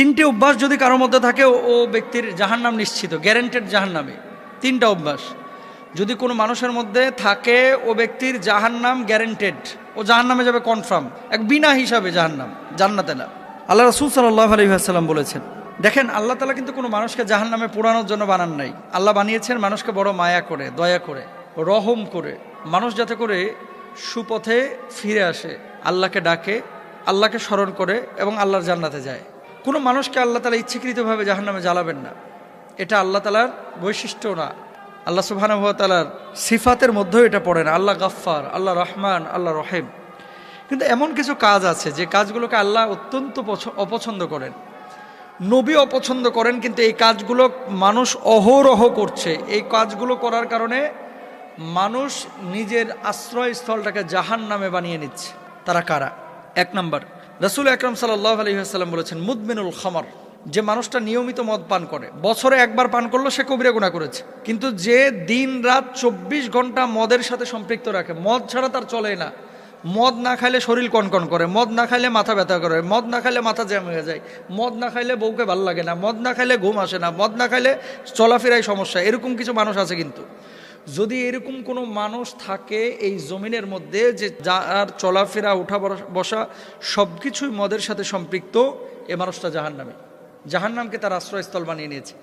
তিনটি অভ্যাস যদি কারোর মধ্যে থাকে, ও- ব্যক্তির জাহান্নাম নিশ্চিত গ্যারেন্টেড জাহান্নামে। তিনটা অভ্যাস। যদি কোনো মানুষের মধ্যে থাকে, ও ব্যক্তির জাহান্নাম গ্যারেন্টেড ও জাহান্নামে যাবে কনফার্ম এক বিনা হিসাবে জাহান্নাম, জান্নাতে না। আল্লাহ রসুল সাল্লাহ আলহিহাসাল্লাম বলেছেন, দেখেন আল্লাহ তালা কিন্তু কোনো মানুষকে জাহান্নামে পোড়ানোর জন্য বানান নাই। আল্লাহ বানিয়েছেন মানুষকে বড় মায়া করে, দয়া করে, রহম করে। মানুষ যাতে করে সুপথে ফিরে আসে, আল্লাহকে ডাকে, আল্লাহকে স্মরণ করে এবং আল্লাহর জান্নাতে যায়। কোনো মানুষকে আল্লাহ তালা ইচ্ছাকৃতভাবে জাহান্নামে জ্বালাবেন না। এটা আল্লাহ তালার বৈশিষ্ট্য না। আল্লাহ সুবাহানুভাতালার সিফাতের মধ্যেও এটা পড়ে না। আল্লাহ গাফফার, আল্লাহ রহমান, আল্লাহ রহেম। কিন্তু এমন কিছু কাজ আছে যে কাজগুলোকে আল্লাহ অত্যন্ত পছ- অপছন্দ করেন। নবী অপছন্দ করেন, কিন্তু এই কাজগুলো মানুষ অহরহ করছে। এই কাজগুলো করার কারণে মানুষ নিজের আশ্রয়স্থলটাকে জাহান নামে বানিয়ে নিচ্ছে। তারা কারা? এক নম্বর রসুল আকরম সাল্লাহ আলহিহাস্লাম বলেছেন, মুদমিনুল খামার যে মানুষটা নিয়মিত মদ পান করে, বছরে একবার পান করল, সে কবিরা গুণা করেছে। কিন্তু যে দিন রাত চব্বিশ ঘণ্টা মদের সাথে সম্পৃক্ত রাখে, মদ ছাড়া তার চলে না। মদ না খাইলে শরীর কনকন করে, মদ না খাইলে মাথা ব্যথা করে, মদ না খাইলে মাথা জ্যাম হয়ে যায়, মদ না খাইলে বউকে ভালো লাগে না, মদ না খাইলে ঘুম আসে না, মদ না খাইলে চলাফেরায় সমস্যা, এরকম কিছু মানুষ আছে কিন্তু। যদি এরকম কোনো মানুষ থাকে এই জমিনের মধ্যে যে যার চলাফেরা, উঠা বস- সব কিছুই মদের সাথে সম্পৃক্ত, এ মানুষটা জাহান্নামে। জাহান্নামকে তার আশ্রয়স্থল বানিয়ে নিয়েছে।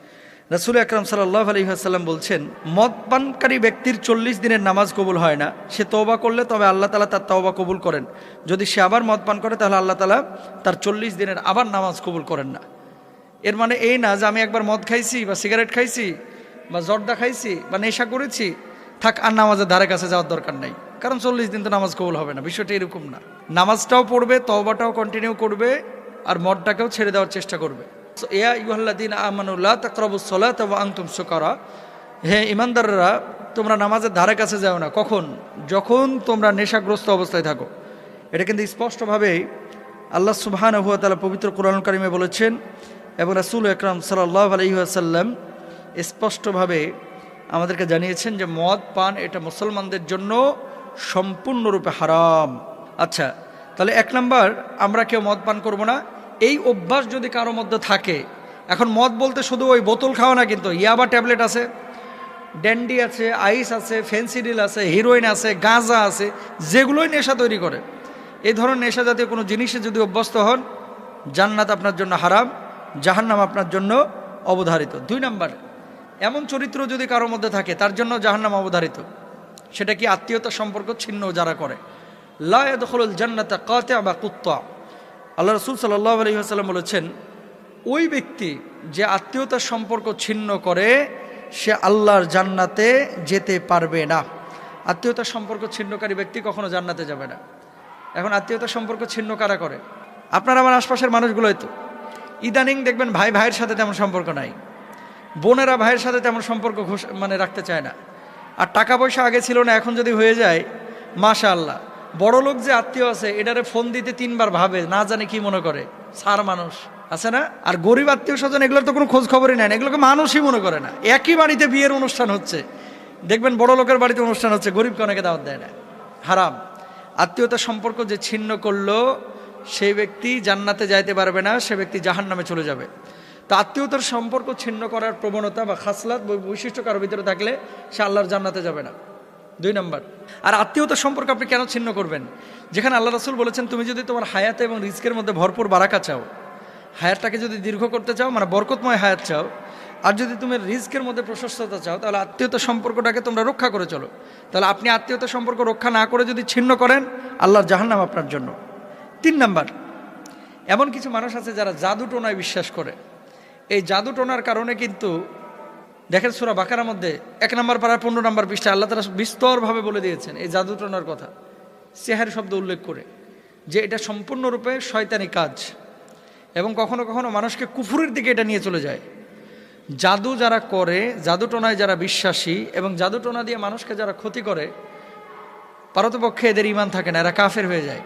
রাসুল আকরাম সাল্লাহ আলহিহাসাল্লাম বলছেন, মদ পানকারী ব্যক্তির চল্লিশ দিনের নামাজ কবুল হয় না। সে তওবা করলে তবে আল্লাহ তালা তার তওবা কবুল করেন। যদি সে আবার মদ পান করে, তাহলে আল্লাহ তালা তার চল্লিশ দিনের আবার নামাজ কবুল করেন না। এর মানে এই না যে আমি একবার মদ খাইছি বা সিগারেট খাইছি বা জর্দা খাইছি বা নেশা করেছি, থাক আর নামাজের ধারে কাছে যাওয়ার দরকার নাই। কারণ চল্লিশ দিন তো নামাজ কবুল হবে না, বিষয়টা এরকম না। নামাজটাও পড়বে, তওবাটাও কন্টিনিউ করবে, আর মদটাকেও ছেড়ে দেওয়ার চেষ্টা করবে। ইয়া আনতুম সুকারা। হে ইমানদাররা তোমরা নামাজের ধারে কাছে যাও না। কখন? যখন তোমরা নেশাগ্রস্ত অবস্থায় থাকো। এটা কিন্তু স্পষ্টভাবেই আল্লাহ সুবহান হুয়া তালা পবিত্র কোরআন কারিমে বলেছেন, এবং রাসুল আকরাম সাল্লাহ আলহিহাসাল্লাম স্পষ্টভাবে আমাদেরকে জানিয়েছেন যে মদ, পান এটা মুসলমানদের জন্য সম্পূর্ণরূপে হারাম। আচ্ছা তাহলে এক নাম্বার, আমরা কেউ মদ, পান করব না। এই অভ্যাস যদি কারও মধ্যে থাকে, এখন মদ বলতে শুধু ওই বোতল খাওয়া না কিন্তু ইয়াবা ট্যাবলেট আছে, ড্যান্ডি আছে, আইস আছে, ফেন্সিডিল আছে, হিরোইন আছে, গাঁজা আছে, যেগুলোই নেশা তৈরি করে। এই ধরনের নেশা জাতীয় কোনো জিনিসে যদি অভ্যস্ত হন, জান্নাত আপনার জন্য হারাম, জাহান্নাম আপনার জন্য অবধারিত। দুই নাম্বার এমন চরিত্র যদি কারোর মধ্যে থাকে, তার জন্য জাহান্নাম অবধারিত। সেটা কি আত্মীয়তা সম্পর্ক ছিন্ন যারা করে? লাখল জান্নাতা কাতে বা কুত্তা। আল্লাহ রসুল সাল্লাহ আলহিহাসাল্লাম বলেছেন, ওই ব্যক্তি যে আত্মীয়তার সম্পর্ক ছিন্ন করে, সে আল্লাহর জান্নাতে যেতে পারবে না। আত্মীয়তার সম্পর্ক ছিন্নকারী ব্যক্তি কখনো জান্নাতে যাবে না। এখন আত্মীয়তার সম্পর্ক ছিন্ন কারা করে? আপনার আমার আশপাশের মানুষগুলোই তো। ইদানিং দেখবেন ভাই ভাইয়ের সাথে তেমন সম্পর্ক নাই। বোনেরা ভাইয়ের সাথে তেমন সম্পর্ক মানে রাখতে চায় না। আর টাকা পয়সা আগে ছিল না, এখন যদি হয়ে যায় মাশা আল্লাহ বড় লোক যে আত্মীয় আছে, এটারে ফোন দিতে তিনবার ভাবে, না জানে কি মনে করে। সার মানুষ, আছে না? আর গরিব আত্মীয় স্বজন, এগুলোর তো কোনো খোঁজ খবরই নেয় না। এগুলোকে মানুষই মনে করে না। একই বাড়িতে বিয়ের অনুষ্ঠান হচ্ছে। দেখবেন বড় লোকের বাড়িতে অনুষ্ঠান হচ্ছে গরিবকে অনেকে দাওয়াত দেয় না। হারাম। আত্মীয়তার সম্পর্ক যে ছিন্ন করল সেই ব্যক্তি জান্নাতে যাইতে পারবে না, সে ব্যক্তি জাহান নামে চলে যাবে। তো আত্মীয়তার সম্পর্ক ছিন্ন করার প্রবণতা বা খাসলাত বৈশিষ্ট্য কারোর ভিতরে থাকলে সে আল্লাহর জান্নাতে যাবে না। দুই নম্বর, আর আত্মীয়তার সম্পর্ক আপনি কেন ছিন্ন করবেন? যেখানে আল্লাহ রাসুল বলেছেন, তুমি যদি তোমার হায়াতে এবং রিস্কের মধ্যে ভরপুর বারাকা চাও, হায়াতটাকে যদি দীর্ঘ করতে চাও মানে বরকতময় হায়াত চাও, আর যদি তুমি রিস্কের মধ্যে প্রশস্ততা চাও, তাহলে আত্মীয়তা সম্পর্কটাকে তোমরা রক্ষা করে চলো। তাহলে আপনি আত্মীয়তা সম্পর্ক রক্ষা না করে যদি ছিন্ন করেন, আল্লাহর জাহান্নাম আপনার জন্য। তিন নাম্বার, এমন কিছু মানুষ আছে যারা জাদু টোনায় বিশ্বাস করে। এই জাদু টোনার কারণে কিন্তু দেখেন সুরা বাকার মধ্যে এক নম্বর পাড়ার পনেরো নম্বর পৃষ্ঠা আল্লাহ তারা বিস্তরভাবে বলে দিয়েছেন এই জাদু টোনার কথা। সেহার শব্দ উল্লেখ করে যে এটা সম্পূর্ণরূপে শয়তানি কাজ এবং কখনো কখনো মানুষকে কুফুরের দিকে এটা নিয়ে চলে যায়। জাদু যারা করে জাদুটোনায় যারা বিশ্বাসী এবং জাদুটোনা দিয়ে মানুষকে যারা ক্ষতি করে, পারতপক্ষে এদের ইমান থাকে না, এরা কাফের হয়ে যায়।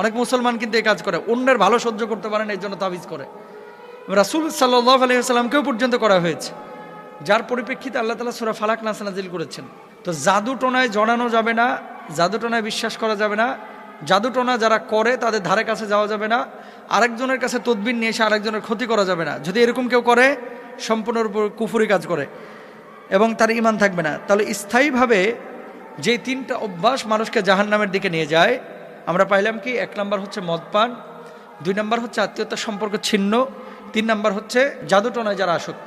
অনেক মুসলমান কিন্তু এই কাজ করে, অন্যের ভালো সহ্য করতে পারেন এর জন্য তাবিজ করে। রাসুল সাল্লাহ আলহিহাস্লামকেও পর্যন্ত করা হয়েছে। যার পরিপ্রেক্ষিতে আল্লাহ তালা সুরা ফালাক নাস নাজিল করেছেন। তো জাদু টোনায় জড়ানো যাবে না, জাদু টোনায় বিশ্বাস করা যাবে না, জাদু টোনা যারা করে তাদের ধারে কাছে যাওয়া যাবে না, আরেকজনের কাছে তদবির নিয়ে এসে আরেকজনের ক্ষতি করা যাবে না। যদি এরকম কেউ করে, সম্পূর্ণরূপে কুফুরি কাজ করে এবং তার ইমান থাকবে না। তাহলে স্থায়ীভাবে যে তিনটা অভ্যাস মানুষকে জাহান নামের দিকে নিয়ে যায়, আমরা পাইলাম কি, এক নম্বর হচ্ছে মদপান, দুই নম্বর হচ্ছে আত্মীয়তার সম্পর্ক ছিন্ন তিন নম্বর হচ্ছে জাদুটনায় যারা আসক্ত।